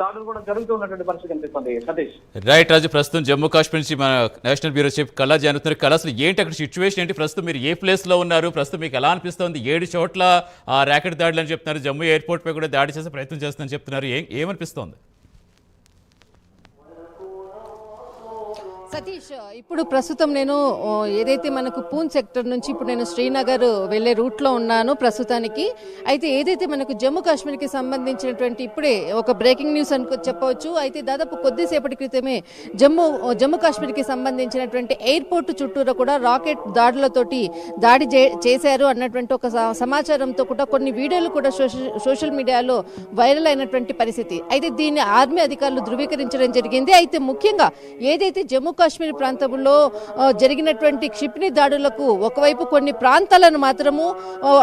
దాడులు కూడా పరిస్థితి కనిపిస్తుంది. సతీష్. రైట్ రాజు ప్రస్తుతం జమ్మూ కాశ్మీర్ నుంచి మన నేషనల్ బ్యూరో చీఫ్ కళా జరుగుతున్నారు కళ అసలు ఏంటి అక్కడ సిచ్యువేషన్ ఏంటి? ప్రస్తుతం మీరు ఏ ప్లేస్లో ఉన్నారు? ప్రస్తుతం మీకు ఎలా అనిపిస్తుంది? ఏడు చోట్ల ఆ ర్యాకెట్ దాడులు అని చెప్తున్నారు. జమ్మూ ఎయిర్పోర్ట్ పై కూడా దాడి చేసే ప్రయత్నం చేస్తుందని చెప్తున్నారు. ఏం ఏమనిపిస్తోంది? సతీష్ ఇప్పుడు ప్రస్తుతం నేను ఏదైతే మనకు పూన్ సెక్టర్ నుంచి ఇప్పుడు నేను శ్రీనగర్ వెళ్ళే రూట్లో ఉన్నాను ప్రస్తుతానికి అయితే ఏదైతే మనకు జమ్మూ కాశ్మీర్కి సంబంధించినటువంటి ఇప్పుడే ఒక బ్రేకింగ్ న్యూస్ అనుకో చెప్పవచ్చు. అయితే దాదాపు కొద్దిసేపటి క్రితమే జమ్మూ జమ్మూ కాశ్మీర్కి సంబంధించినటువంటి ఎయిర్పోర్ట్ చుట్టూరా కూడా రాకెట్ దాడులతోటి దాడి చే- చేశారు అన్నటువంటి ఒక స- సమాచారంతో కూడా కొన్ని వీడియోలు కూడా సోషల్ సోషల్ మీడియాలో వైరల్ అయినటువంటి పరిస్థితి. అయితే దీన్ని ఆర్మీ అధికారులు ధృవీకరించడం జరిగింది. అయితే ముఖ్యంగా ఏదైతే జమ్మూ కాశ్మీర్ ప్రాంతంలో జరిగినటువంటి క్షిపణి దాడులకు ఒకవైపు కొన్ని ప్రాంతాలను మాత్రము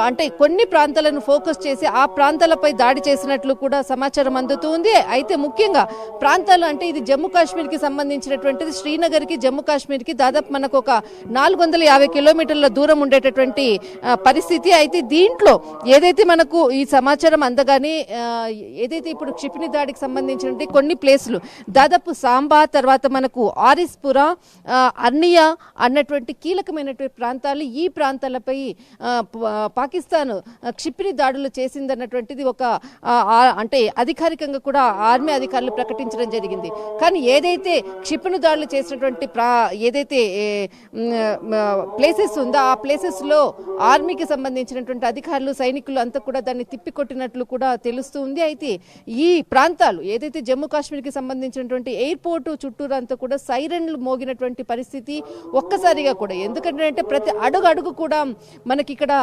అంటే కొన్ని ప్రాంతాలను ఫోకస్ చేసి ఆ ప్రాంతాలపై దాడి చేసినట్లు కూడా సమాచారం అందుతుంది అయితే ముఖ్యంగా ప్రాంతాలు అంటే ఇది జమ్మూ కాశ్మీర్కి సంబంధించినటువంటిది. శ్రీనగర్కి జమ్మూ కాశ్మీర్కి దాదాపు మనకు ఒక నాలుగు వందల యాభై కిలోమీటర్ల దూరం ఉండేటటువంటి పరిస్థితి. అయితే దీంట్లో ఏదైతే మనకు ఈ సమాచారం అందగానే ఏదైతే ఇప్పుడు క్షిపణి దాడికి సంబంధించినటువంటి కొన్ని ప్లేసులు దాదాపు సాంబా తర్వాత మనకు ఆరిస్పురా పురా అర్నియా అన్నటువంటి కీలకమైనటువంటి ప్రాంతాలు ఈ ప్రాంతాలపై పాకిస్తాన్ ఆ, క్షిపణి దాడులు చేసిందన్నటువంటిది ఒక అంటే అధికారికంగా కూడా ఆర్మీ అధికారులు ప్రకటించడం జరిగింది. కానీ ఏదైతే క్షిపణి దాడులు చేసినటువంటి ప్రా ఏదైతే ప్లేసెస్ ఉందో ఆ ప్లేసెస్లో ఆర్మీకి సంబంధించినటువంటి అధికారులు సైనికులు అంతా కూడా దాన్ని తిప్పికొట్టినట్లు కూడా తెలుస్తూ ఉంది. అయితే ఈ ప్రాంతాలు ఏదైతే జమ్మూ కాశ్మీర్కి సంబంధించినటువంటి ఎయిర్పోర్ట్ చుట్టూరంతా కూడా సైరన్లు మోగినటువంటి పరిస్థితి ఒక్కసారిగా కూడా. ఎందుకంటే ప్రతి అడుగు అడుగు కూడా మనకి ఇక్కడ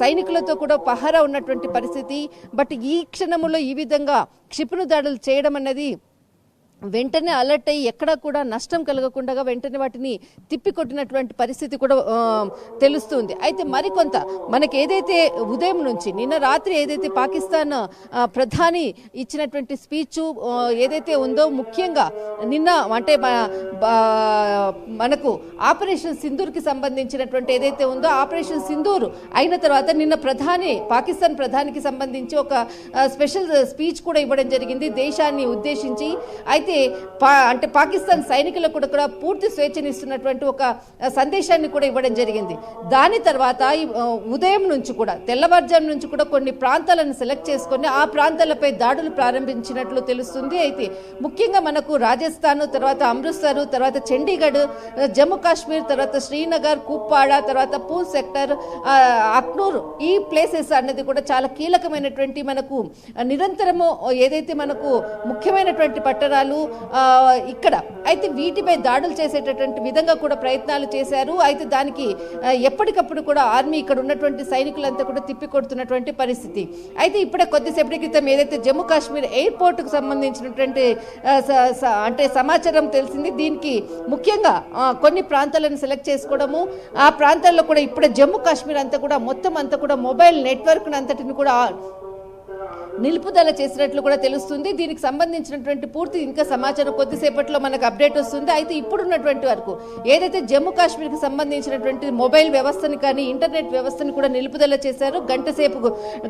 సైనికులతో కూడా పహరా ఉన్నటువంటి పరిస్థితి. బట్ ఈ క్షణంలో ఈ విధంగా క్షిపణి దాడులు చేయడం అనేది వెంటనే అలర్ట్ అయ్యి ఎక్కడా కూడా నష్టం కలగకుండా వెంటనే వాటిని తిప్పికొట్టినటువంటి పరిస్థితి కూడా తెలుస్తుంది. అయితే మరికొంత మనకి ఏదైతే ఉదయం నుంచి నిన్న రాత్రి ఏదైతే పాకిస్తాన్ ప్రధాని ఇచ్చినటువంటి స్పీచ్ ఏదైతే ఉందో ముఖ్యంగా నిన్న అంటే మనకు ఆపరేషన్ సింధూర్కి సంబంధించినటువంటి ఏదైతే ఉందో ఆపరేషన్ సింధూర్ అయిన తర్వాత నిన్న ప్రధాని పాకిస్తాన్ ప్రధానికి సంబంధించి ఒక స్పెషల్ స్పీచ్ కూడా ఇవ్వడం జరిగింది. దేశాన్ని ఉద్దేశించి. అయితే పా అంటే పాకిస్తాన్ సైనికులకు కూడా కూడా పూర్తి స్వేచ్ఛనిస్తున్నటువంటి ఒక సందేశాన్ని కూడా ఇవ్వడం జరిగింది. దాని తర్వాత ఉదయం నుంచి కూడా తెల్లవారుజాము నుంచి కూడా కొన్ని ప్రాంతాలను సెలెక్ట్ చేసుకొని ఆ ప్రాంతాలపై దాడులు ప్రారంభించినట్లు తెలుస్తుంది. అయితే ముఖ్యంగా మనకు రాజస్థాన్ తర్వాత అమృత్సర్ తర్వాత చండీగఢ్ జమ్మూ కాశ్మీర్ తర్వాత శ్రీనగర్ కుప్వాడ తర్వాత పూల్ సెక్టర్ అక్నూర్ ఈ ప్లేసెస్ అన్నది కూడా చాలా కీలకమైనటువంటి మనకు నిరంతరము ఏదైతే మనకు ముఖ్యమైనటువంటి పట్టణాలు ఇక్కడ. అయితే వీటిపై దాడులు చేసేటటువంటి విధంగా కూడా ప్రయత్నాలు చేశారు. అయితే దానికి ఎప్పటికప్పుడు కూడా ఆర్మీ ఇక్కడ ఉన్నటువంటి సైనికులంతా కూడా తిప్పికొడుతున్నటువంటి పరిస్థితి. అయితే ఇప్పుడే కొద్దిసేపటి క్రితం ఏదైతే జమ్మూ కాశ్మీర్ ఎయిర్పోర్ట్కు సంబంధించినటువంటి స- స- అంటే సమాచారం తెలిసింది దీనికి ముఖ్యంగా కొన్ని ప్రాంతాలను సెలెక్ట్ చేసుకోవడము ఆ ప్రాంతాల్లో కూడా ఇప్పుడే జమ్మూ కాశ్మీర్ అంతా కూడా మొత్తం అంతా కూడా మొబైల్ నెట్వర్క్ అంతటిని కూడా నిలుపుదల చేసినట్లు కూడా తెలుస్తుంది. దీనికి సంబంధించినటువంటి పూర్తి ఇంకా సమాచారం కొద్దిసేపట్లో మనకు అప్డేట్ వస్తుంది. అయితే ఇప్పుడున్నటువంటి వరకు ఏదైతే జమ్మూ కాశ్మీర్కి సంబంధించినటువంటి మొబైల్ వ్యవస్థని కానీ ఇంటర్నెట్ వ్యవస్థని కూడా నిలుపుదల చేశారు గంట సేపు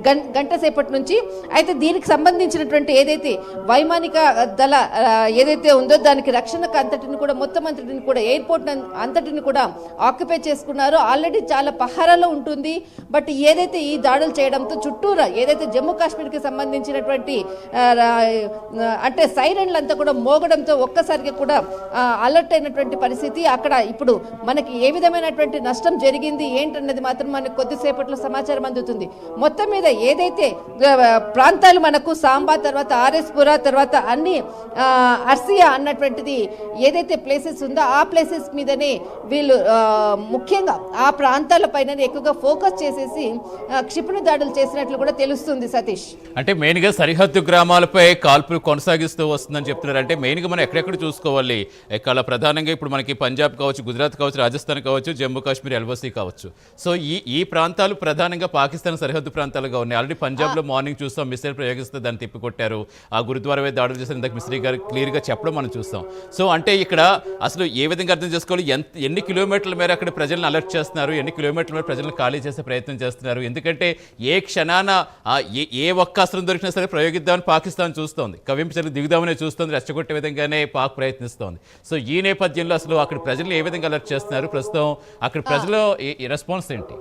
గం- గంట సేపటి నుంచి అయితే దీనికి సంబంధించినటువంటి ఏదైతే వైమానిక దళ ఏదైతే ఉందో దానికి రక్షణకు అంతటిని కూడా మొత్తం అంతటిని కూడా ఎయిర్పోర్ట్ అంతటిని కూడా ఆక్యుపై చేసుకున్నారు ఆల్రెడీ చాలా పహారాలో ఉంటుంది. బట్ ఏదైతే ఈ దాడులు చేయడంతో చుట్టూరా ఏదైతే జమ్మూ కాశ్మీర్కి సంబంధించినటువంటి అంటే సైరన్లు అంతా కూడా మోగడంతో ఒక్కసారిగా కూడా అలర్ట్ అయినటువంటి పరిస్థితి అక్కడ ఇప్పుడు మనకి ఏ విధమైనటువంటి నష్టం జరిగింది ఏంటన్నది మాత్రం మనకు కొద్దిసేపట్లో సమాచారం అందుతుంది. మొత్తం మీద ఏదైతే ప్రాంతాలు మనకు సాంబా తర్వాత ఆర్ఎస్పురా తర్వాత అన్ని అర్సియా అన్నటువంటిది ఏదైతే ప్లేసెస్ ఉందో ఆ ప్లేసెస్ మీదనే వీళ్ళు ముఖ్యంగా ఆ ప్రాంతాల పైన ఎక్కువగా ఫోకస్ చేసేసి క్షిపణి దాడులు చేసినట్లు కూడా తెలుస్తుంది సతీష్. అంటే మెయిన్గా సరిహద్దు గ్రామాలపై కాల్పులు కొనసాగిస్తూ వస్తుందని చెప్తున్నారు. అంటే మెయిన్గా మనం ఎక్కడెక్కడ చూసుకోవాలి? ఎక్కడ ప్రధానంగా ఇప్పుడు మనకి పంజాబ్ కావచ్చు గుజరాత్ కావచ్చు రాజస్థాన్ కావచ్చు జమ్మూ కాశ్మీర్ ఎల్బసీ కావచ్చు. సో ఈ ఈ ప్రాంతాలు ప్రధానంగా పాకిస్తాన్ సరిహద్దు ప్రాంతాలుగా ఉన్నాయి. ఆల్రెడీ పంజాబ్లో మార్నింగ్ చూస్తాం మిసైల్ ప్రయోగిస్తే దాన్ని తిప్పికొట్టారు. ఆ గురుద్వారా మీద దాడులు చేసిన ఇందాక మిస్త్రీ గారు క్లియర్గా చెప్పడం మనం చూస్తాం సో అంటే ఇక్కడ అసలు ఏ విధంగా అర్థం చేసుకోవాలి? ఎంత ఎన్ని కిలోమీటర్ల మేర అక్కడ ప్రజలను అలర్ట్ చేస్తున్నారు? ఎన్ని కిలోమీటర్ల మేర ప్రజలను ఖాళీ చేసే ప్రయత్నం చేస్తున్నారు? ఎందుకంటే ఏ క్షణాన ఏ ఏ ఒక్క అస్త్రం దొరికినా సరే ప్రయోగిద్దామని పాకిస్తాన్ చూస్తోంది. కవింపు చర్యలు దిగుదామనే చూస్తోంది. రెచ్చగొట్టే విధంగానే పాక్ ప్రయత్నిస్తోంది. సో ఈ నేపథ్యంలో అసలు అక్కడ ప్రజలు ఏ విధంగా అలర్ట్ చేస్తున్నారు? ప్రస్తుతం అక్కడ ప్రజలు రెస్పాన్స్ ఏంటి?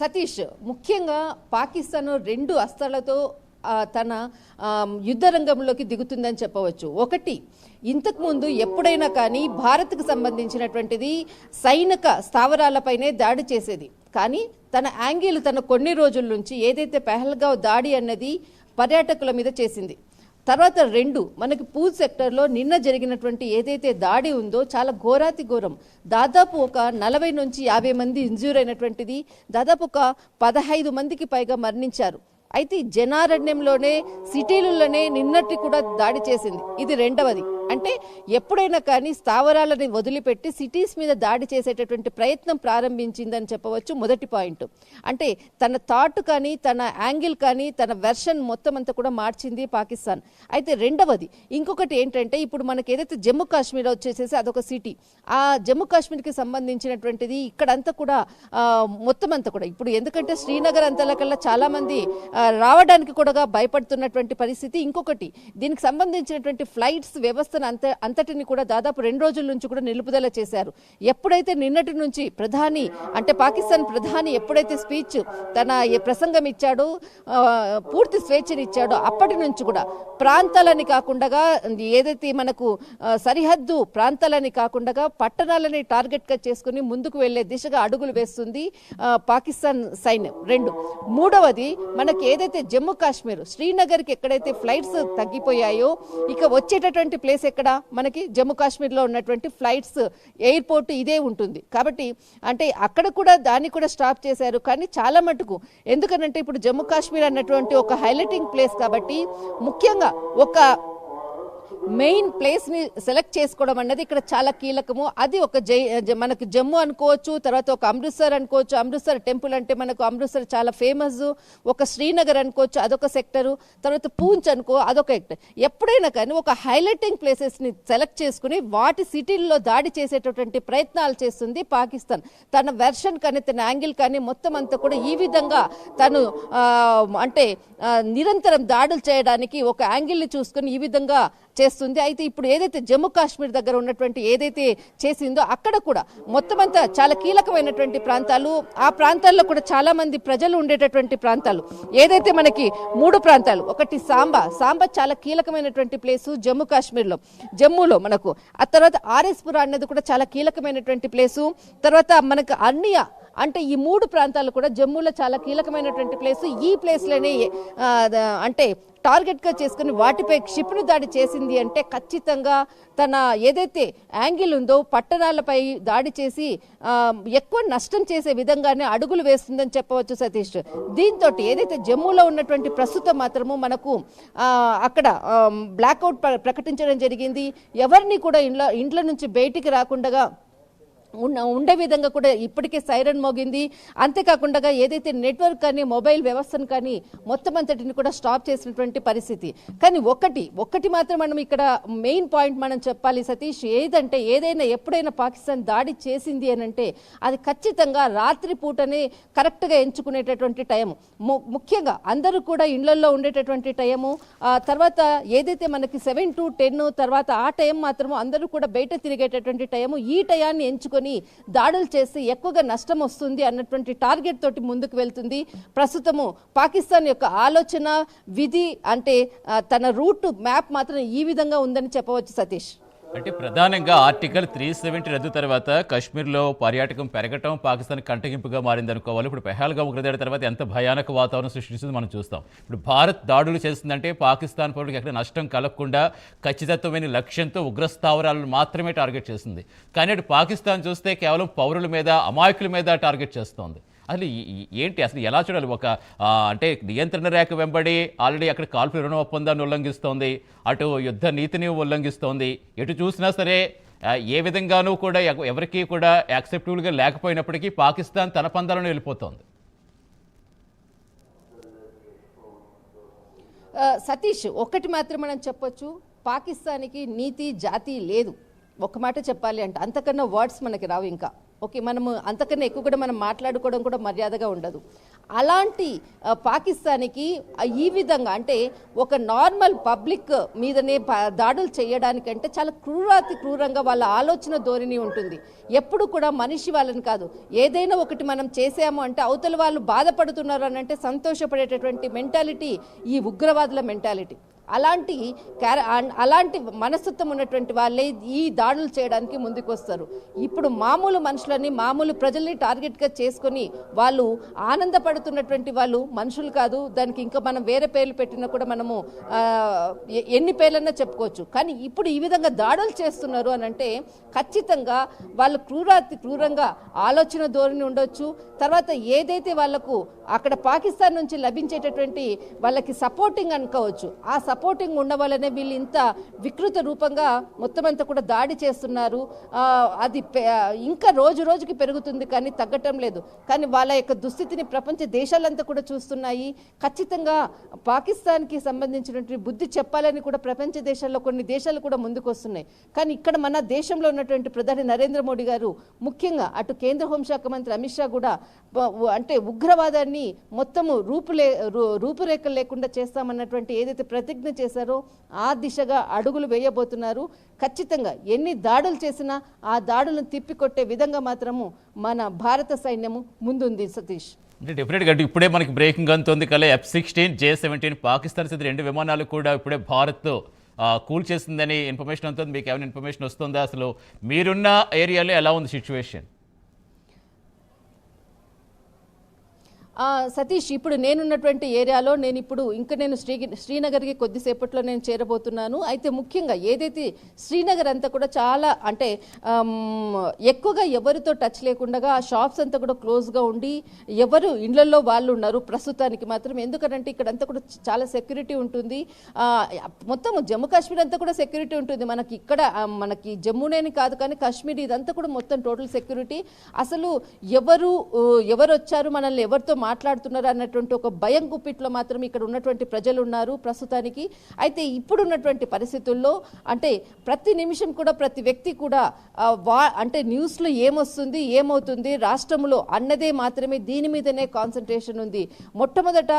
సతీష్ ముఖ్యంగా పాకిస్తాన్ రెండు అస్త్రాలతో తన యుద్ధ రంగంలోకి దిగుతుందని చెప్పవచ్చు. ఒకటి ఇంతకుముందు ఎప్పుడైనా కానీ భారత్కు సంబంధించినటువంటిది సైనిక స్థావరాలపైనే దాడి చేసేది. కానీ తన యాంగిల్ తన కొన్ని రోజుల నుంచి ఏదైతే పెహల్గావ్ దాడి అన్నది పర్యాటకుల మీద చేసింది. తర్వాత రెండు మనకి పూల్ సెక్టర్లో నిన్న జరిగినటువంటి ఏదైతే దాడి ఉందో చాలా ఘోరాతి ఘోరం. దాదాపు ఒక నలభై నుంచి యాభై మంది ఇంజ్యూర్ అయినటువంటిది దాదాపు ఒక పదహైదు మందికి పైగా మరణించారు. అయితే జనారణ్యంలోనే సిటీలలోనే నిన్నటి కూడా దాడి చేసింది. ఇది రెండవది. అంటే ఎప్పుడైనా కానీ స్థావరాలని వదిలిపెట్టి సిటీస్ మీద దాడి చేసేటటువంటి ప్రయత్నం ప్రారంభించిందని చెప్పవచ్చు మొదటి పాయింట్. అంటే తన థాట్ కానీ తన యాంగిల్ కానీ తన వెర్షన్ మొత్తం అంతా కూడా మార్చింది పాకిస్తాన్. అయితే రెండవది ఇంకొకటి ఏంటంటే ఇప్పుడు మనకి ఏదైతే జమ్మూ కాశ్మీర్ వచ్చేసేసి అదొక సిటీ. ఆ జమ్మూ కాశ్మీర్కి సంబంధించినటువంటిది ఇక్కడంతా కూడా మొత్తం అంతా కూడా. ఇప్పుడు ఎందుకంటే శ్రీనగర్ అంతలకల్లా చాలా మంది రావడానికి కూడా భయపడుతున్నటువంటి పరిస్థితి. ఇంకొకటి దీనికి సంబంధించినటువంటి ఫ్లైట్స్ వ్యవస్థను అంత అంతటిని కూడా దాదాపు రెండు రోజుల నుంచి కూడా నిలుపుదల చేశారు. ఎప్పుడైతే నిన్నటి నుంచి ప్రధాని అంటే పాకిస్తాన్ ప్రధాని ఎప్పుడైతే స్పీచ్ తన ప్రసంగం ఇచ్చాడో పూర్తి స్వేచ్ఛనిచ్చాడో అప్పటి నుంచి కూడా ప్రాంతాలని కాకుండా ఏదైతే మనకు సరిహద్దు ప్రాంతాలని కాకుండా పట్టణాలని టార్గెట్గా చేసుకుని ముందుకు వెళ్ళే దిశగా అడుగులు వేస్తుంది పాకిస్తాన్ సైన్యం. రెండు. మూడవది మనకి ఏదైతే జమ్మూ కాశ్మీర్ శ్రీనగర్కి ఎక్కడైతే ఫ్లైట్స్ తగ్గిపోయాయో ఇక వచ్చేటటువంటి ప్లేస్ ఎక్కడ? మనకి జమ్మూ కాశ్మీర్లో ఉన్నటువంటి ఫ్లైట్స్ ఎయిర్పోర్ట్ ఇదే ఉంటుంది. కాబట్టి అంటే అక్కడ కూడా దాన్ని కూడా స్టాప్ చేశారు. కానీ చాలా మటుకు ఎందుకనంటే ఇప్పుడు జమ్మూ కాశ్మీర్ అన్నటువంటి ఒక హైలైటింగ్ ప్లేస్ కాబట్టి ముఖ్యంగా ఒక మెయిన్ ప్లేస్ని సెలెక్ట్ చేసుకోవడం అన్నది ఇక్కడ చాలా కీలకము. అది ఒక జై జ- మనకు జమ్మూ అనుకోవచ్చు తర్వాత ఒక అమృత్సర్ అనుకోవచ్చు. అమృత్సర్ టెంపుల్ అంటే మనకు అమృత్సర్ చాలా ఫేమస్. ఒక శ్రీనగర్ అనుకోవచ్చు అదొక సెక్టరు. తర్వాత పూంచ్ అనుకో అదొక సెక్టర్. ఎప్పుడైనా కానీ ఒక హైలైటింగ్ ప్లేసెస్ని సెలెక్ట్ చేసుకుని వాటి సిటీల్లో దాడి చేసేటటువంటి ప్రయత్నాలు చేస్తుంది పాకిస్తాన్. తన వెర్షన్ కానీ తన యాంగిల్ కానీ మొత్తం అంతా కూడా ఈ విధంగా తను అంటే నిరంతరం దాడులు చేయడానికి ఒక యాంగిల్ని చూసుకొని ఈ విధంగా చేస్తుంది. అయితే ఇప్పుడు ఏదైతే జమ్మూ కాశ్మీర్ దగ్గర ఉన్నటువంటి ఏదైతే చేసిందో అక్కడ కూడా మొత్తం అంతా చాలా కీలకమైనటువంటి ప్రాంతాలు. ఆ ప్రాంతాల్లో కూడా చాలా మంది ప్రజలు ఉండేటటువంటి ప్రాంతాలు. ఏదైతే మనకి మూడు ప్రాంతాలు ఒకటి సాంబా. సాంబా చాలా కీలకమైనటువంటి ప్లేసు జమ్మూ కాశ్మీర్లో. జమ్మూలో మనకు ఆ తర్వాత ఆర్ఎస్పుర అనేది కూడా చాలా కీలకమైనటువంటి ప్లేసు. తర్వాత మనకు అన్నియా అంటే ఈ మూడు ప్రాంతాలు కూడా జమ్మూలో చాలా కీలకమైనటువంటి ప్లేస్ ఈ ప్లేస్లోనే అంటే టార్గెట్గా చేసుకుని వాటిపై క్షిపణి దాడి చేసింది అంటే ఖచ్చితంగా తన ఏదైతే యాంగిల్ ఉందో పట్టణాలపై దాడి చేసి ఎక్కువ నష్టం చేసే విధంగానే అడుగులు వేస్తుందని చెప్పవచ్చు సతీష్. దీంతో ఏదైతే జమ్మూలో ఉన్నటువంటి ప్రస్తుతం మాత్రము మనకు అక్కడ బ్లాక్అవుట్ ప్రకటించడం జరిగింది. ఎవరిని కూడా ఇంట్లో ఇంట్లో నుంచి బయటికి రాకుండా ఉండే విధంగా కూడా ఇప్పటికే సైరన్ మోగింది. అంతేకాకుండా ఏదైతే నెట్వర్క్ కానీ మొబైల్ వ్యవస్థను కానీ మొత్తం అంతటిని కూడా స్టాప్ చేసినటువంటి పరిస్థితి. కానీ ఒకటి ఒకటి మాత్రం మనం ఇక్కడ మెయిన్ పాయింట్ మనం చెప్పాలి సతీష్ ఏదంటే ఏదైనా ఎప్పుడైనా పాకిస్తాన్ దాడి చేసింది అని అంటే అది ఖచ్చితంగా రాత్రి పూటనే కరెక్ట్గా ఎంచుకునేటటువంటి టైం. ముఖ్యంగా అందరూ కూడా ఇళ్ళలో ఉండేటటువంటి టైము. ఆ తర్వాత ఏదైతే మనకి సెవెన్ టు టెన్ తర్వాత ఆ టైం మాత్రము అందరూ కూడా బయట తిరిగేటటువంటి టైము. ఈ టయాన్ని ఎంచుకొని దాడులు చేసి ఎక్కువగా నష్టం వస్తుంది అన్నటువంటి టార్గెట్ తోటి ముందుకు వెళ్తుంది. ప్రస్తుతము పాకిస్తాన్ యొక్క ఆలోచన విధి అంటే తన రూట్ మ్యాప్ మాత్రం ఈ విధంగా ఉందని చెప్పవచ్చు సతీష్. అంటే ప్రధానంగా ఆర్టికల్ త్రీ సెవెంటీ రద్దు తర్వాత కాశ్మీర్లో పర్యాటకం పెరగటం పాకిస్తాన్ కంటగింపుగా మారింది అనుకోవాలి ఇప్పుడు పెహాల్గా ఉగ్రదాడి తర్వాత ఎంత భయానక వాతావరణం సృష్టిస్తుంది మనం చూస్తాం. ఇప్పుడు భారత్ దాడులు చేస్తుందంటే పాకిస్తాన్ పౌరులకు ఎక్కడ నష్టం కలగకుండా ఖచ్చితత్వమైన లక్ష్యంతో ఉగ్రస్థావరాలను మాత్రమే టార్గెట్ చేస్తుంది. కానీ అటు పాకిస్తాన్ చూస్తే కేవలం పౌరుల మీద అమాయకుల మీద టార్గెట్ చేస్తోంది. అసలు ఏంటి అసలు ఎలా చూడాలి? ఒక అంటే నియంత్రణ రేఖ వెంబడి ఆల్రెడీ అక్కడ కాల్పు రుణ ఒప్పందాన్ని ఉల్లంఘిస్తోంది అటు యుద్ధ నీతిని ఉల్లంఘిస్తోంది. ఎటు చూసినా సరే ఏ విధంగానూ కూడా ఎవరికీ కూడా యాక్సెప్టబుల్గా లేకపోయినప్పటికీ పాకిస్తాన్ తన పందాలను వెళ్ళిపోతోంది. సతీష్ ఒక్కటి మాత్రం మనం చెప్పొచ్చు. పాకిస్తాన్కి నీతి జాతి లేదు. ఒక మాట చెప్పాలి అంటే అంతకన్నా వర్డ్స్ మనకి రావు ఇంకా. ఓకే మనము అంతకన్నా ఎక్కువ కూడా మనం మాట్లాడుకోవడం కూడా మర్యాదగా ఉండదు. అలాంటి పాకిస్తాన్కి ఈ విధంగా అంటే ఒక నార్మల్ పబ్లిక్ మీదనే దాడులు చేయడానికంటే చాలా క్రూరాతి క్రూరంగా వాళ్ళ ఆలోచన ధోరణి ఉంటుంది. ఎప్పుడు కూడా మనిషి వాళ్ళని కాదు. ఏదైనా ఒకటి మనం చేసాము అంటే అవతల వాళ్ళు బాధపడుతున్నారు అని అంటే సంతోషపడేటటువంటి మెంటాలిటీ ఈ ఉగ్రవాదుల మెంటాలిటీ. అలాంటి క్యార అలాంటి మనస్తత్వం ఉన్నటువంటి వాళ్ళే ఈ దాడులు చేయడానికి ముందుకు వస్తారు ఇప్పుడు మామూలు మనుషులని మామూలు ప్రజల్ని టార్గెట్గా చేసుకొని వాళ్ళు ఆనందపడుతున్నటువంటి వాళ్ళు మనుషులు కాదు. దానికి ఇంకా మనం వేరే పేర్లు పెట్టినా కూడా మనము ఎన్ని పేర్లన్నా చెప్పుకోవచ్చు. కానీ ఇప్పుడు ఈ విధంగా దాడులు చేస్తున్నారు అని అంటే ఖచ్చితంగా వాళ్ళు క్రూరాతి క్రూరంగా ఆలోచన ధోరణి ఉండొచ్చు. తర్వాత ఏదైతే వాళ్ళకు అక్కడ పాకిస్తాన్ నుంచి లభించేటటువంటి వాళ్ళకి సపోర్టింగ్ అనుకోవచ్చు ఆ సపోర్టింగ్ ఉండవాలనే వీళ్ళు ఇంత వికృత రూపంగా మొత్తం అంతా కూడా దాడి చేస్తున్నారు. అది ఇంకా రోజు రోజుకి పెరుగుతుంది కానీ తగ్గటం లేదు. కానీ వాళ్ళ యొక్క దుస్థితిని ప్రపంచ దేశాలంతా కూడా చూస్తున్నాయి. ఖచ్చితంగా పాకిస్తాన్కి సంబంధించినటువంటి బుద్ధి చెప్పాలని కూడా ప్రపంచ దేశాల్లో కొన్ని దేశాలు కూడా ముందుకు వస్తున్నాయి కానీ ఇక్కడ మన దేశంలో ఉన్నటువంటి ప్రధాని నరేంద్ర మోడీ గారు ముఖ్యంగా అటు కేంద్ర హోంశాఖ మంత్రి అమిత్ షా కూడా అంటే ఉగ్రవాదాన్ని మొత్తము రూపులే రూపురేఖలు లేకుండా చేస్తామన్నటువంటి ఏదైతే ప్రతిజ్ఞ చేశారో ఆ దిశగా అడుగులు వేయబోతున్నారు. ఖచ్చితంగా ఎన్ని దాడులు చేసినా ఆ దాడులను తిప్పికొట్టే విధంగా మాత్రము మన భారత సైన్యము ముందుంది సతీష్. అంటే డెఫినెట్గా ఇప్పుడే మనకి బ్రేకింగ్ అందుతుంది కలే. F sixteen J seventeen Pakistan స్థితి రెండు విమానాలు కూడా ఇప్పుడే భారత్ కూల్ చేసిందని ఇన్ఫర్మేషన్ ఉంటుంది మీకు ఏమైనా ఇన్ఫర్మేషన్ వస్తుందా? అసలు మీరున్న ఏరియాలో ఎలా ఉంది సిచ్యువేషన్ ఆ, సతీష్ ఇప్పుడు నేనున్నటువంటి ఏరియాలో నేను ఇప్పుడు ఇంకా నేను శ్రీ శ్రీనగర్కి కొద్దిసేపట్లో నేను చేరబోతున్నాను. అయితే ముఖ్యంగా ఏదైతే శ్రీనగర్ అంతా కూడా చాలా అంటే ఎక్కువగా ఎవరితో టచ్ లేకుండా ఆ షాప్స్ అంతా కూడా క్లోజ్గా ఉండి ఎవరు ఇళ్ళలో వాళ్ళు ఉన్నారు ప్రస్తుతానికి మాత్రం. ఎందుకంటే ఇక్కడ అంతా కూడా చాలా సెక్యూరిటీ ఉంటుంది. మొత్తం జమ్మూ కాశ్మీర్ అంతా కూడా సెక్యూరిటీ ఉంటుంది. మనకి ఇక్కడ మనకి జమ్మూనేని కాదు కానీ కాశ్మీర్ ఇదంతా కూడా మొత్తం టోటల్ సెక్యూరిటీ. అసలు ఎవరు ఎవరు వచ్చారు మనల్ని ఎవరితో మాట్లాడుతున్నారు అన్నటువంటి ఒక భయం గుప్పిట్లో మాత్రం ఇక్కడ ఉన్నటువంటి ప్రజలు ఉన్నారు ప్రస్తుతానికి. అయితే ఇప్పుడున్నటువంటి పరిస్థితుల్లో అంటే ప్రతి నిమిషం కూడా ప్రతి వ్యక్తి కూడా వా అంటే న్యూస్లో ఏమొస్తుంది ఏమవుతుంది రాష్ట్రంలో అన్నదే మాత్రమే దీని మీదనే కాన్సన్ట్రేషన్ ఉంది. మొట్టమొదట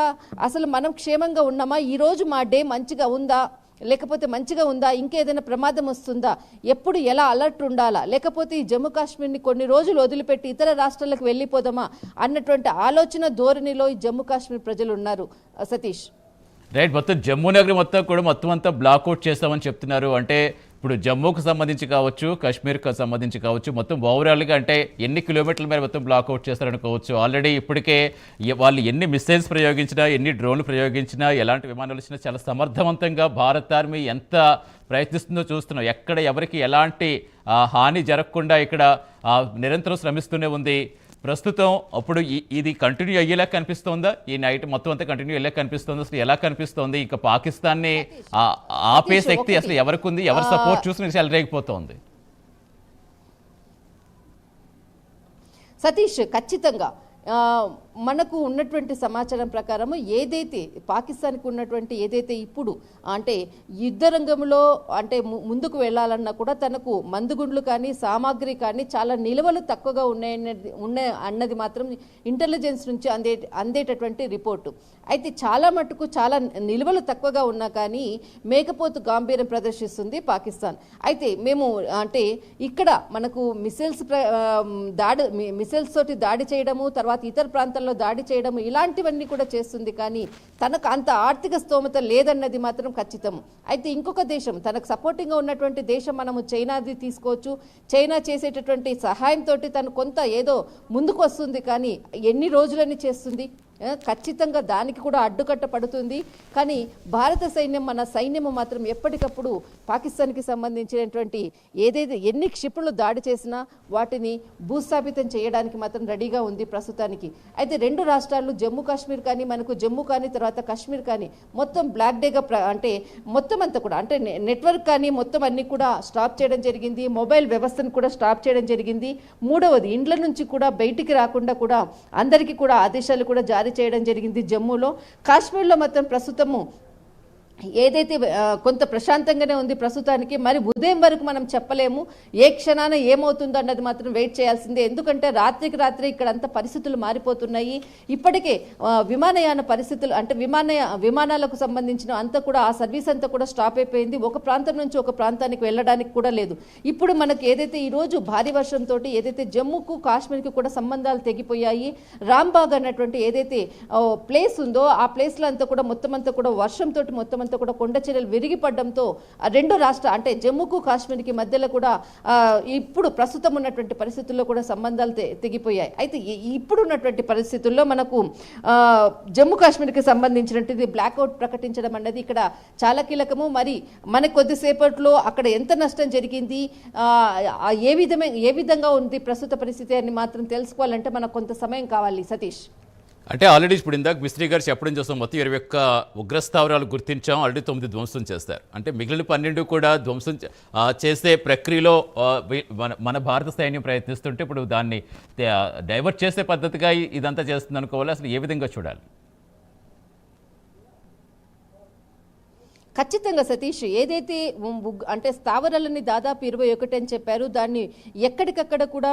అసలు మనం క్షేమంగా ఉన్నామా? ఈరోజు మా డే మంచిగా ఉందా? లేకపోతే మంచిగా ఉందా? ఇంకేదైనా ప్రమాదం వస్తుందా? ఎప్పుడు ఎలా అలర్ట్ ఉండాలా? లేకపోతే ఈ జమ్మూ కాశ్మీర్ని కొన్ని రోజులు వదిలిపెట్టి ఇతర రాష్ట్రాలకు వెళ్ళిపోదామా? అన్నటువంటి ఆలోచన ధోరణిలో ఈ జమ్మూ కాశ్మీర్ ప్రజలు ఉన్నారు. సతీష్. రైట్ మొత్తం జమ్మూ నగరం మొత్తం కూడా మొత్తం అంతా బ్లాక్అవుట్ చేస్తామని చెప్తున్నారు. అంటే ఇప్పుడు జమ్మూకు సంబంధించి కావచ్చు కాశ్మీర్కి సంబంధించి కావచ్చు మొత్తం ఓవరాల్గా అంటే ఎన్ని కిలోమీటర్ల మేర మొత్తం బ్లాక్అవుట్ చేస్తారనుకోవచ్చు. ఆల్రెడీ ఇప్పటికే వాళ్ళు ఎన్ని మిసైల్స్ ప్రయోగించినా ఎన్ని డ్రోన్లు ప్రయోగించినా ఎలాంటి విమానాలు వచ్చినా చాలా సమర్థవంతంగా భారత్ ఆర్మీ ఎంత ప్రయత్నిస్తుందో చూస్తున్నాం. ఎక్కడ ఎవరికి ఎలాంటి హాని జరగకుండా ఇక్కడ నిరంతరం శ్రమిస్తూనే ఉంది. ప్రస్తుతం అప్పుడు ఇది కంటిన్యూ అయ్యేలా కనిపిస్తోందా? ఈ నైట్ మొత్తం అంతా కంటిన్యూ అయ్యేలా కనిపిస్తోంది? అసలు ఎలా కనిపిస్తోంది? ఇంకా పాకిస్తాన్ని ఆ- ఆపే శక్తి. అసలు ఎవరికి ఉంది ఎవరు సపోర్ట్ చూసి చెలరేగిపోతోంది. సతీష్ ఖచ్చితంగా. మనకు ఉన్నటువంటి సమాచారం ప్రకారము ఏదైతే పాకిస్తాన్కి ఉన్నటువంటి ఏదైతే ఇప్పుడు అంటే యుద్ధ రంగంలో అంటే ము- ముందుకు వెళ్ళాలన్నా కూడా తనకు మందుగుండ్లు కానీ సామాగ్రి కానీ చాలా నిల్వలు తక్కువగా ఉన్నాయన్నది ఉన్నాయి అన్నది మాత్రం ఇంటెలిజెన్స్ నుంచి అందే అందేటటువంటి రిపోర్టు. అయితే చాలా మటుకు చాలా నిల్వలు తక్కువగా ఉన్నా కానీ మేకపోతు గాంభీర్యం ప్రదర్శిస్తుంది పాకిస్తాన్. అయితే మేము అంటే ఇక్కడ మనకు మిసైల్స్ ప్ర- దాడి మిసైల్స్ తోటి దాడి చేయడము తర్వాత ఇతర ప్రాంతాల్లో దాడి చేయడము ఇలాంటివన్నీ కూడా చేస్తుంది. కానీ తనకు అంత ఆర్థిక స్తోమత లేదన్నది మాత్రం ఖచ్చితం అయితే ఇంకొక దేశం తనకు సపోర్టింగ్గా ఉన్నటువంటి దేశం మనము చైనాది తీసుకోవచ్చు. చైనా చేసేటటువంటి సహాయంతో తను కొంత ఏదో ముందుకు వస్తుంది. కానీ ఎన్ని రోజులని చేస్తుంది? ఖచ్చితంగా దానికి కూడా అడ్డుకట్ట పడుతుంది. కానీ భారత సైన్యం మన సైన్యము మాత్రం ఎప్పటికప్పుడు పాకిస్తాన్కి సంబంధించినటువంటి ఏదైతే ఎన్ని క్షిపణులు దాడి చేసినా వాటిని భూస్థాపితం చేయడానికి మాత్రం రెడీగా ఉంది ప్రస్తుతానికి. అయితే రెండు రాష్ట్రాలు జమ్మూ కాశ్మీర్ కానీ మనకు జమ్మూ కానీ తర్వాత కాశ్మీర్ కానీ మొత్తం బ్లాక్ డేగా అంటే మొత్తం అంతా కూడా అంటే నె- నెట్వర్క్ కానీ మొత్తం అన్ని కూడా స్టాప్ చేయడం జరిగింది. మొబైల్ వ్యవస్థను కూడా స్టాప్ చేయడం జరిగింది. మూడవది ఇండ్ల నుంచి కూడా బయటికి రాకుండా కూడా అందరికీ కూడా ఆదేశాలు కూడా జారీ చేయడం జరిగింది జమ్మూలో. కాశ్మీర్లో మాత్రం ప్రస్తుతము ఏదైతే కొంత ప్రశాంతంగానే ఉంది ప్రస్తుతానికి మరి ఉదయం వరకు మనం చెప్పలేము. ఏ క్షణాన ఏమవుతుందో అన్నది మాత్రం వెయిట్ చేయాల్సిందే. ఎందుకంటే రాత్రికి రాత్రి ఇక్కడ అంత పరిస్థితులు మారిపోతున్నాయి. ఇప్పటికే విమానయాన పరిస్థితులు అంటే విమానయ విమానాలకు సంబంధించిన అంతా కూడా ఆ సర్వీస్ అంతా కూడా స్టాప్ అయిపోయింది. ఒక ప్రాంతం నుంచి ఒక ప్రాంతానికి వెళ్ళడానికి కూడా లేదు. ఇప్పుడు మనకు ఏదైతే ఈ రోజు భారీ వర్షంతో ఏదైతే జమ్మూకు కాశ్మీర్కి కూడా సంబంధాలు తెగిపోయాయి రాంబాగ్ అన్నటువంటి ఏదైతే ప్లేస్ ఉందో ఆ ప్లేస్లో అంతా కూడా మొత్తం అంతా కూడా వర్షంతో మొత్తం అంతా కూడా కొండ చర్యలు విరిగిపడడంతో రెండు రాష్ట్ర అంటే జమ్మూకు కాశ్మీర్కి మధ్యలో కూడా ఇప్పుడు ప్రస్తుతం ఉన్నటువంటి పరిస్థితుల్లో కూడా సంబంధాలు తెగిపోయాయి. అయితే ఇప్పుడు ఉన్నటువంటి పరిస్థితుల్లో మనకు జమ్మూ కాశ్మీర్కి సంబంధించినటువంటి బ్లాక్అవుట్ ప్రకటించడం అన్నది ఇక్కడ చాలా కీలకము. మరి మనకు కొద్దిసేపట్లో అక్కడ ఎంత నష్టం జరిగింది? ఏ విధమే ఏ విధంగా ఉంది ప్రస్తుత పరిస్థితి అని మాత్రం తెలుసుకోవాలంటే మనకు కొంత సమయం కావాలి. సతీష్. అంటే ఆల్రెడీ ఇప్పుడు ఇందాక మిస్త్రీ గారు చెప్పడం చూస్తాం మొత్తం ఇరవై ఒక్క ఉగ్రస్థావరాలు గుర్తించాం ఆల్రెడీ తొమ్మిది ధ్వంసం చేస్తారు. అంటే మిగిలిన పన్నెండు కూడా ధ్వంసం చేసే ప్రక్రియలో మన మన భారత సైన్యం ప్రయత్నిస్తుంటే ఇప్పుడు దాన్ని డైవర్ట్ చేసే పద్ధతిగా ఇదంతా చేస్తుంది అనుకోవాలి అసలు ఏ విధంగా చూడాలి? ఖచ్చితంగా సతీష్ ఏదైతే అంటే స్థావరాలని దాదాపు ఇరవై ఒకటి అని చెప్పారు దాన్ని ఎక్కడికక్కడ కూడా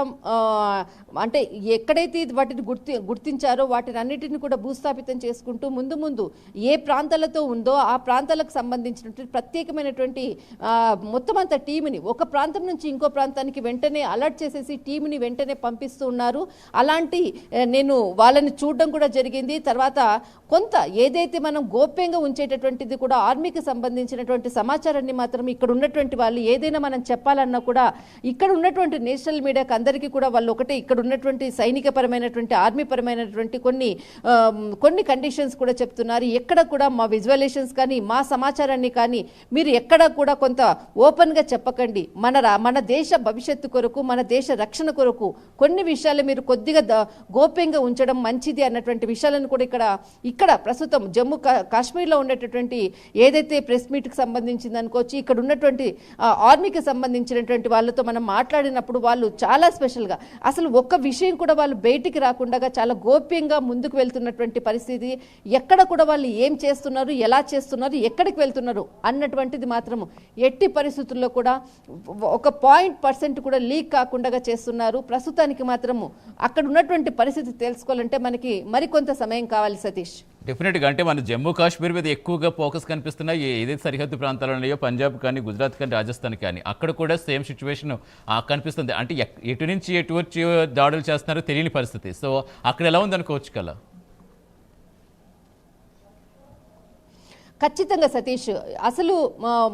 అంటే ఎక్కడైతే వాటిని గుర్తి గుర్తించారో వాటిని అన్నిటిని కూడా భూస్థాపితం చేసుకుంటూ ముందు ముందు ఏ ప్రాంతాలతో ఉందో ఆ ప్రాంతాలకు సంబంధించినటువంటి ప్రత్యేకమైనటువంటి మొత్తం అంత టీంని ఒక ప్రాంతం నుంచి ఇంకో ప్రాంతానికి వెంటనే అలర్ట్ చేసేసి టీంని వెంటనే పంపిస్తూ ఉన్నారు. అలాంటి నేను వాళ్ళని చూడడం కూడా జరిగింది. తర్వాత కొంత ఏదైతే మనం గోప్యంగా ఉంచేటటువంటిది కూడా ఆర్మీకి సంబంధించినటువంటి సమాచారాన్ని మాత్రం ఇక్కడ ఉన్నటువంటి వాళ్ళు ఏదైనా మనం చెప్పాలన్నా కూడా ఇక్కడ ఉన్నటువంటి నేషనల్ మీడియాకి అందరికీ కూడా వాళ్ళు ఒకటే. ఇక్కడ ఉన్నటువంటి సైనిక పరమైనటువంటి ఆర్మీ పరమైనటువంటి కొన్ని కొన్ని కండిషన్స్ కూడా చెప్తున్నారు. ఎక్కడ కూడా మా విజువలేషన్స్ కానీ మా సమాచారాన్ని కానీ మీరు ఎక్కడ కూడా కొంత ఓపెన్గా చెప్పకండి. మన రా- మన దేశ భవిష్యత్తు కొరకు మన దేశ రక్షణ కొరకు కొన్ని విషయాలు మీరు కొద్దిగా గోప్యంగా ఉంచడం మంచిది అన్నటువంటి విషయాలను కూడా ఇక్కడ ఇక్కడ ప్రస్తుతం జమ్మూ కాశ్మీర్లో ఉండేటటువంటి ఏదైతే ప్రెస్ మీట్కి సంబంధించింది అనుకోవచ్చు. ఇక్కడ ఉన్నటువంటి ఆర్మీకి సంబంధించినటువంటి వాళ్ళతో మనం మాట్లాడినప్పుడు వాళ్ళు చాలా స్పెషల్గా అసలు ఒక్క విషయం కూడా వాళ్ళు బయటికి రాకుండా చాలా గోప్యంగా ముందుకు వెళ్తున్నటువంటి పరిస్థితి. ఎక్కడ కూడా వాళ్ళు ఏం చేస్తున్నారు ఎలా చేస్తున్నారు ఎక్కడికి వెళ్తున్నారు అన్నటువంటిది మాత్రము ఎట్టి పరిస్థితుల్లో కూడా ఒక పాయింట్ పర్సెంట్ కూడా లీక్ కాకుండా చేస్తున్నారు. ప్రస్తుతానికి మాత్రము అక్కడ ఉన్నటువంటి పరిస్థితి తెలుసుకోవాలంటే మనకి మరికొంత సమయం కావాలి సతీష్. డెఫినెట్గా అంటే మన జమ్మూ కాశ్మీర్ మీద ఎక్కువగా ఫోకస్ కనిపిస్తున్నాయి ఏ- ఏదైతే సరిహద్దు ప్రాంతాలు ఉన్నాయో పంజాబ్ కానీ గుజరాత్ కానీ రాజస్థాన్ కానీ అక్కడ కూడా సేమ్ సిచ్యువేషన్ కనిపిస్తుంది. అంటే ఎక్- ఎటు నుంచి ఎటు వచ్చి దాడులు చేస్తున్నారో తెలియని పరిస్థితి. సో అక్కడ ఎలా ఉందనుకోవచ్చు కదా ఖచ్చితంగా సతీష్ అసలు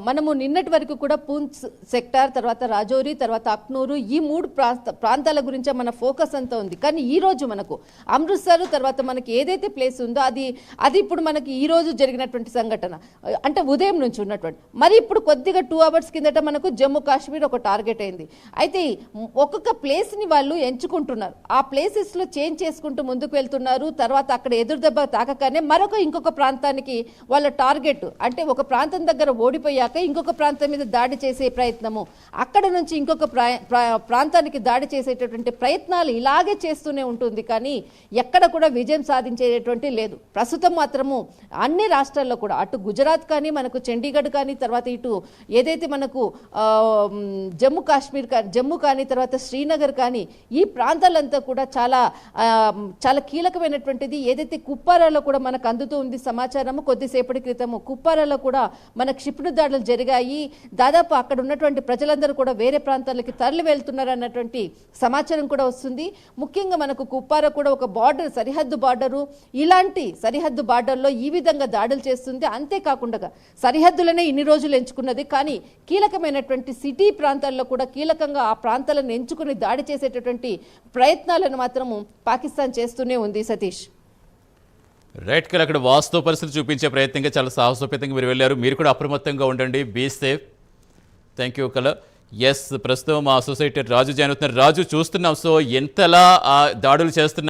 మనము నిన్నటి వరకు కూడా పూంచ్ సెక్టార్ తర్వాత రాజౌరి తర్వాత అక్నూరు ఈ మూడు ప్రాంత ప్రాంతాల గురించే మన ఫోకస్ అంతా ఉంది. కానీ ఈ రోజు మనకు అమృత్సర్ తర్వాత మనకి ఏదైతే ప్లేస్ ఉందో అది అది ఇప్పుడు మనకి ఈ రోజు జరిగినటువంటి సంఘటన. అంటే ఉదయం నుంచి ఉన్నటువంటి. మరి ఇప్పుడు కొద్దిగా టూ అవర్స్ కిందట మనకు జమ్మూ కాశ్మీర్ ఒక టార్గెట్ అయింది. అయితే ఒక్కొక్క ప్లేస్ని వాళ్ళు ఎంచుకుంటున్నారు. ఆ ప్లేసెస్లో చేంజ్ చేసుకుంటూ ముందుకు వెళ్తున్నారు. తర్వాత అక్కడ ఎదురు దెబ్బ తాకగానే మరొక ఇంకొక ప్రాంతానికి వాళ్ళ టార్గెట్ టార్గెట్ అంటే ఒక ప్రాంతం దగ్గర ఓడిపోయాక ఇంకొక ప్రాంతం మీద దాడి చేసే ప్రయత్నము. అక్కడ నుంచి ఇంకొక ప్రా- ప్రా- ప్రాంతానికి దాడి చేసేటటువంటి ప్రయత్నాలు ఇలాగే చేస్తూనే ఉంటుంది కానీ ఎక్కడ కూడా విజయం సాధించేటటువంటి లేదు. ప్రస్తుతం మాత్రము అన్ని రాష్ట్రాల్లో కూడా అటు గుజరాత్ కానీ మనకు చండీగఢ్ కానీ తర్వాత ఇటు ఏదైతే మనకు జమ్మూ కాశ్మీర్ కానీ జమ్మూ కానీ తర్వాత శ్రీనగర్ కానీ ఈ ప్రాంతాలంతా కూడా చాలా చాలా కీలకమైనటువంటిది. ఏదైతే కుప్పారాలో కూడా మనకు అందుతూ ఉంది సమాచారము కొద్దిసేపటి క్రితం చూసాము కుప్పారాలో కూడా మన క్షిపణి దాడులు జరిగాయి. దాదాపు అక్కడ ఉన్నటువంటి ప్రజలందరూ కూడా వేరే ప్రాంతాలకి తరలి వెళ్తున్నారు అన్నటువంటి సమాచారం కూడా వస్తుంది. ముఖ్యంగా మనకు కుప్పార కూడా ఒక బార్డర్ సరిహద్దు బార్డరు. ఇలాంటి సరిహద్దు బార్డర్లో ఈ విధంగా దాడులు చేస్తుంది. అంతేకాకుండా సరిహద్దులనే ఇన్ని రోజులు ఎంచుకున్నది. కానీ కీలకమైనటువంటి సిటీ ప్రాంతాల్లో కూడా కీలకంగా ఆ ప్రాంతాలను ఎంచుకుని దాడి చేసేటటువంటి ప్రయత్నాలను మాత్రము పాకిస్తాన్ చేస్తూనే ఉంది సతీష్. రైట్ కల్ అక్కడ వాస్తవ పరిస్థితి చూపించే ప్రయత్నంగా చాలా సాహసోపేతంగా మీరు వెళ్ళారు. మీరు కూడా అప్రమత్తంగా ఉండండి. Be safe thank you Kala yes ప్రస్తుతం మా సొసైటీ రాజు జాయిన్ అవుతున్నారు. రాజు చూస్తున్నాం. సో ఎంతలా ఆ దాడులు చేస్తున్నారు?